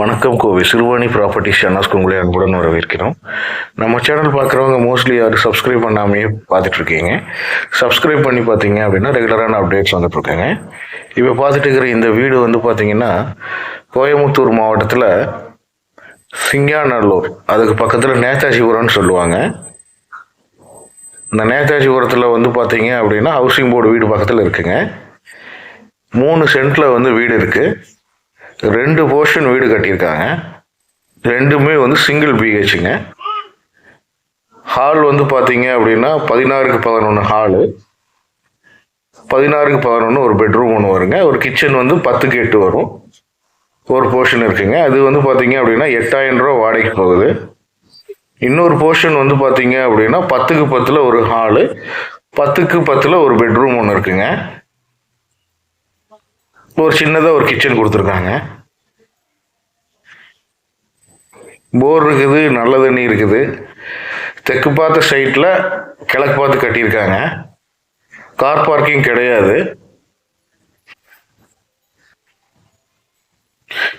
வணக்கம் கோவை. சிறுவாணி ப்ராப்பர்ட்டி சேனல்ஸ்க்கு உங்களை அன்புடன் வரவேற்கிறோம். நம்ம சேனல் பார்க்குறவங்க மோஸ்ட்லி யாரும் சப்ஸ்கிரைப் பண்ணாமையே பார்த்துட்ருக்கீங்க. சப்ஸ்கிரைப் பண்ணி பார்த்தீங்க அப்படின்னா ரெகுலரான அப்டேட்ஸ் வந்துட்ருக்கேங்க. இப்போ பார்த்துட்டு இருக்கிற இந்த வீடு வந்து பார்த்தீங்கன்னா கோயம்புத்தூர் மாவட்டத்தில் சிங்காநல்லூர் அதுக்கு பக்கத்தில் நேதாஜிபுரம்னு சொல்லுவாங்க. இந்த நேதாஜிபுரத்தில் வந்து பார்த்தீங்க அப்படின்னா ஹவுசிங் போர்டு வீடு பக்கத்தில் இருக்குங்க. மூணு சென்ட்டில் வந்து வீடு இருக்குது ரெண்டு போர்ஷன் வீடு கட்டியிருக்காங்க. ரெண்டுமே வந்து சிங்கிள் பிஹெச்சுங்க ஹால் வந்து பார்த்தீங்க அப்படின்னா பதினாறுக்கு பதினொன்று ஹாலு பதினாறுக்கு பதினொன்று ஒரு பெட்ரூம் ஒன்று வருங்க. ஒரு கிச்சன் வந்து பத்துக்கு எட்டு வரும். ஒரு போர்ஷன் இருக்குங்க. அது வந்து பார்த்தீங்க அப்படின்னா எட்டாயிரம் ரூபா வாடகைக்கு போகுது. இன்னொரு போர்ஷன் வந்து பார்த்தீங்க அப்படின்னா பத்துக்கு பத்தில் ஒரு ஹாலு பத்துக்கு பத்தில் ஒரு பெட்ரூம் ஒன்று இருக்குங்க. ஒரு சின்னதாக ஒரு கிச்சன் கொடுத்துருக்காங்க. போர் இருக்குது நல்ல தண்ணி இருக்குது. தெற்கு பார்த்த சைட்டில் கிழக்கு பார்த்து கட்டியிருக்காங்க. கார் பார்க்கிங் கிடையாது.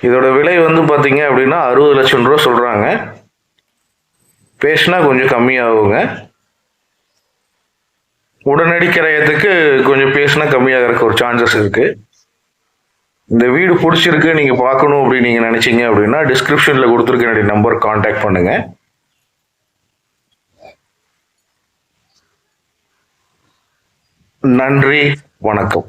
இதோட விலை வந்து பார்த்தீங்க அப்படின்னா அறுபது லட்சம் ரூபா சொல்கிறாங்க பேசினா கொஞ்சம் கம்மியாகுங்க. உடனடி கிரயத்துக்கு கொஞ்சம் பேசினா கம்மியாகிறதுக்கு ஒரு சான்சஸ் இருக்குது இந்த வீடு பிடிச்சிருக்கு நீங்கள் பார்க்கணும் அப்படின்னு நீங்கள் நினச்சிங்க அப்படின்னா டிஸ்கிரிப்ஷனில் கொடுத்துருக்க என்னுடைய நம்பர் காண்டாக்ட் பண்ணுங்கள் நன்றி வணக்கம்.